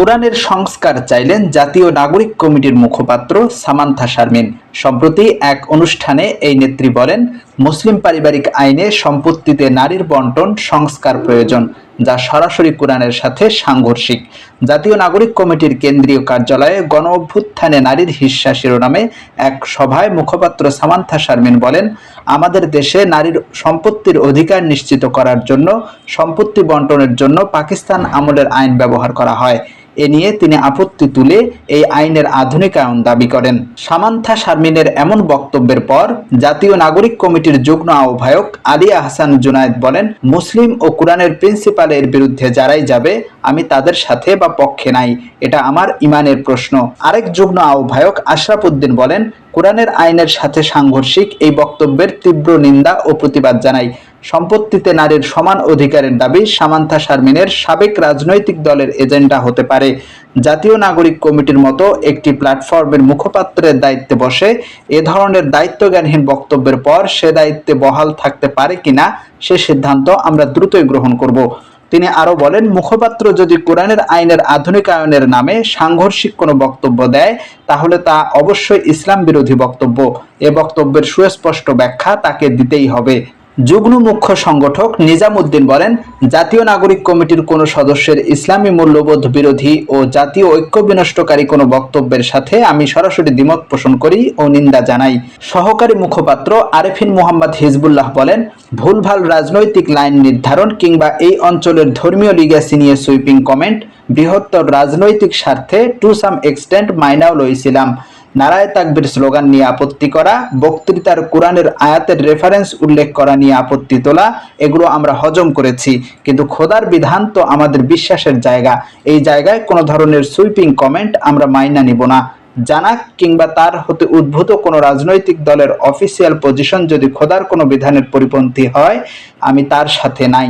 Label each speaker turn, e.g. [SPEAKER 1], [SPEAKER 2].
[SPEAKER 1] কোরআনের সংস্কার চাইলেন জাতীয় নাগরিক কমিটির মুখপাত্র সামান্থা শারমিন। সম্প্রতি এক অনুষ্ঠানে এই নেত্রী বলেন, মুসলিম পারিবারিক আইনে সম্পত্তিতে নারীর বন্টন সংস্কার প্রয়োজন, যা সরাসরি কোরআনের সাথে সাংঘর্ষিক। জাতীয় নাগরিক কমিটির কেন্দ্রীয় কার্যালয়ে গণ অভ্যুত্থানে নারীর হিস্সা শিরোনামে এক সভায় মুখপাত্র সামান্থা শারমিন বলেন, আমাদের দেশে নারীর সম্পত্তির অধিকার নিশ্চিত করার জন্য, সম্পত্তি বন্টনের জন্য পাকিস্তান আমলের আইন ব্যবহার করা হয়। এ নিয়ে তিনি আপত্তি তুলে এই আইনের আধুনিকায়ন দাবি করেন। সামান্থা শারমিনের এমন বক্তব্যের পর জাতীয় নাগরিক কমিটির যুগ্ম আহ্বায়ক আলিয়া হাসান জুনায়েদ বলেন, মুসলিম ও কোরআনের প্রিন্সিপালের বিরুদ্ধে যারাই যাবে, আমি তাদের সাথে বা পক্ষে নাই। এটা আমার ইমানের প্রশ্ন। আরেক যুগ্ম আহ্বায়ক আশরাফ উদ্দিন বলেন, কোরআনের আইনের সাথে সাংঘর্ষিক এই বক্তব্যের তীব্র নিন্দা ও প্রতিবাদ জানাই। সম্পত্তিতে নারীর সমান অধিকারের দাবি সামান্থা শারমিনের সাবেক রাজনৈতিক দলের এজেন্ডা হতে পারে। জাতীয় নাগরিক কমিটির মতো একটি প্ল্যাটফর্মের মুখপাত্রের দায়িত্বে বসে এ ধরনের দায়িত্বজ্ঞানহীন বক্তব্যের পর সে দায়িত্বে বহাল থাকতে পারে কিনা সে সিদ্ধান্ত আমরা দ্রুতই গ্রহণ করব। তিনি আরও বলেন, মুখপাত্র যদি কোরআনের আইনের আধুনিকায়নের নামে সাংঘর্ষিক কোনো বক্তব্য দেয়, তাহলে তা অবশ্যই ইসলাম বিরোধী বক্তব্য। এ বক্তব্যের সুস্পষ্ট ব্যাখ্যা তাকে দিতেই হবে। যুগ্ম মুখ্য সংগঠক নিজামুদ্দিন বলেন, জাতীয় নাগরিক কমিটির কোনো সদস্যের ইসলামী মূল্যবোধ বিরোধী ও জাতীয় ঐক্য বিনষ্টকারী কোনো বক্তব্যের সাথে আমি সরাসরি দ্বিমত পোষণ করি ও নিন্দা জানাই। সহকারী মুখপাত্র আরেফিন মোহাম্মদ হিজবুল্লাহ বলেন, ভুলভাল রাজনৈতিক লাইন নির্ধারণ কিংবা এই অঞ্চলের ধর্মীয় লিগ্যাসি নিয়ে সুইপিং কমেন্ট, বৃহত্তর রাজনৈতিক স্বার্থে টু সাম এক্সটেন্ট মাইনাও লইছিলাম। নারায় তাকবির স্লোগান নিয়ে আপত্তি করা, বক্তৃতার কোরআনের আয়াতের রেফারেন্স উল্লেখ করা নিয়ে আপত্তি তোলা, এগুলো আমরা হজম করেছি। কিন্তু খোদার বিধান তো আমাদের বিশ্বাসের জায়গা। এই জায়গায় কোনো ধরনের সুইপিং কমেন্ট আমরা মাইনা নিব না। জানাক কিংবা তার হতে উদ্ভূত কোনো রাজনৈতিক দলের অফিসিয়াল পজিশন যদি খোদার কোনো বিধানের পরিপন্থী হয়, আমি তার সাথে নাই।